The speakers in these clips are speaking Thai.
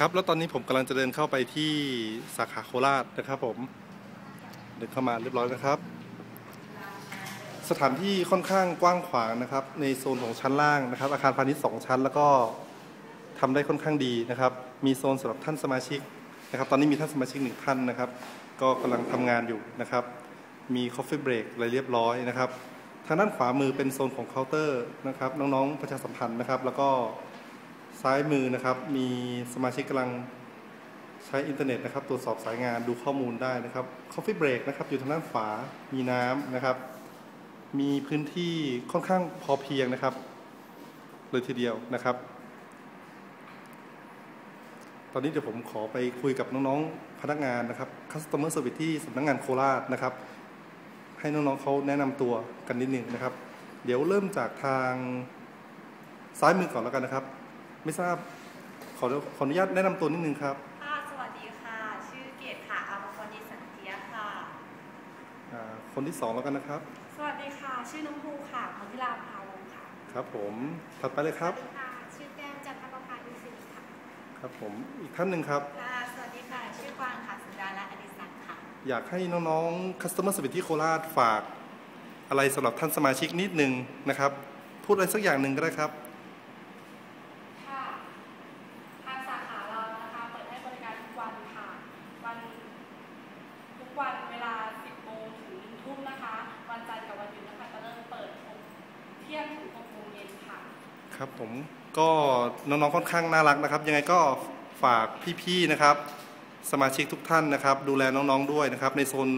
ครับ แล้วตอนนี้ผมกำลังจะเดินเข้าไปที่สาขาโคราชนะครับผม เดินเข้ามาเรียบร้อยนะครับ สถานที่ค่อนข้างกว้างขวางนะครับ ในโซนของชั้นล่างนะครับ อาคารพาณิชย์สองชั้น แล้วก็ทำได้ค่อนข้างดีนะครับ มีโซนสำหรับท่านสมาชิกนะครับ ตอนนี้มีท่านสมาชิกหนึ่งท่านนะครับ ก็กำลังทำงานอยู่นะครับ มี Coffee Break อะไรเรียบร้อยนะครับ ทางด้านขวามือเป็นโซนของเคาน์เตอร์นะครับ น้องๆประชาสัมพันธ์นะครับ แล้วก็ ซ้ายมือนะครับ มีสมาชิกกำลังใช้อินเทอร์เน็ตนะครับ ตรวจสอบสายงานดูข้อมูลได้นะครับ Coffee Break นะครับ อยู่ทางด้านขวา มีน้ำนะครับ มีพื้นที่ค่อนข้างพอเพียงนะครับ เลยทีเดียวนะครับ ตอนนี้เดี๋ยวผมขอไปคุยกับน้องๆ พนักงานนะครับ Customer Service ที่สำนักงานโคราชนะครับ ให้น้องๆเขาแนะนำตัวกันนิดหนึ่งนะครับ เดี๋ยวเริ่มจากทางซ้ายมือก่อนแล้วกันนะครับ ไม่ทราบขอขออนุญาตแนะนำตัวนิดนึงครับ ค่ะสวัสดีค่ะ ชื่อเกดค่ะอาภพรดีสันเทียค่ะ อ่าคนที่สองแล้วกันนะครับ สวัสดีค่ะ ชื่อน้องภูค่ะพรทิลาภาวงศ์ค่ะครับผมถัดไปเลยครับ สวัสดีค่ะ ชื่อแก้มจันทประภาอินทรีย์ค่ะครับผมอีกท่านหนึ่งครับ ค่ะ สวัสดีค่ะ ชื่อกวางค่ะสุดาและอดิศักดิ์ค่ะ อยากให้น้องๆ Customer Service ที่โคราชฝาก อะไรสำหรับท่านสมาชิกนิดนึงนะครับ พูดอะไรสักอย่างหนึ่งก็ได้ครับ ค่ะ ทางสาขาเรานะคะ เปิดให้บริการทุกวันค่ะ วันทุกวันเวลา 10 โมงถึง1ทุ่มนะคะ วันจันทร์กับวันหยุดนะคะจะเริ่มเปิด6เที่ยงถึง6โมงเย็นค่ะ ครับผมก็น้องๆค่อนข้างน่ารักนะครับ ยังไงก็ฝากพี่ๆนะครับ สมาชิกทุกท่านนะครับ ดูแลน้องๆด้วยนะครับ ในโซน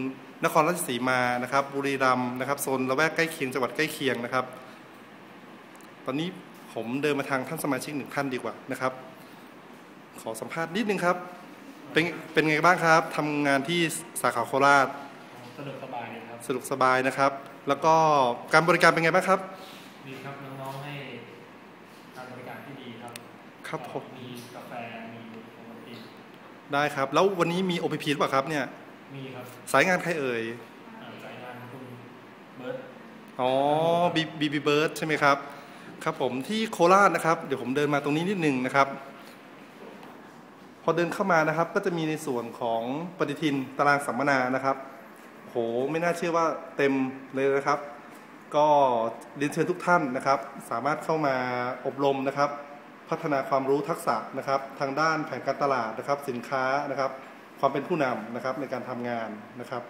นครราชสีมานะครับ บุรีรัมย์นะครับโซนละแวกใกล้เคียงจังหวัดใกล้เคียงนะครับ ตอนนี้ผมเดินมาทางท่านสมาชิกหนึ่งท่านดีกว่านะครับ ขอสัมภาษณ์นิดนึงครับ เป็นเป็นไงบ้างครับทำงานที่สาขาโคราชสะดวกสบายเลยครับสะดวกสบายนะครับ แล้วก็การบริการเป็นไงบ้างครับดีครับน้องๆให้การบริการที่ดี ครับครับผมมีกาแฟมีโอวัลตินได้ครับ แล้ววันนี้มี OPP หรือเปล่าครับเนี่ย มีครับ สายงานใครเอ่ยอ่าสายงานคุณเบิร์ตอ๋อบีบีบีเบิร์ดใช่ไหมครับ ครับผมที่โคราชนะครับ เดี๋ยวผมเดินมาตรงนี้นิดนึงนะครับ พอเดินเข้ามานะครับ ก็จะมีในส่วนของปฏิทินตารางสัมมนานะครับ โหไม่น่าเชื่อว่าเต็มเลยนะครับ ก็เรียนเชิญทุกท่านนะครับ สามารถเข้ามาอบรมนะครับ พัฒนาความรู้ทักษะนะครับ ทางด้านแผนการตลาดนะครับ สินค้านะครับ ความเป็นผู้นำนะครับในการทำงานนะครับ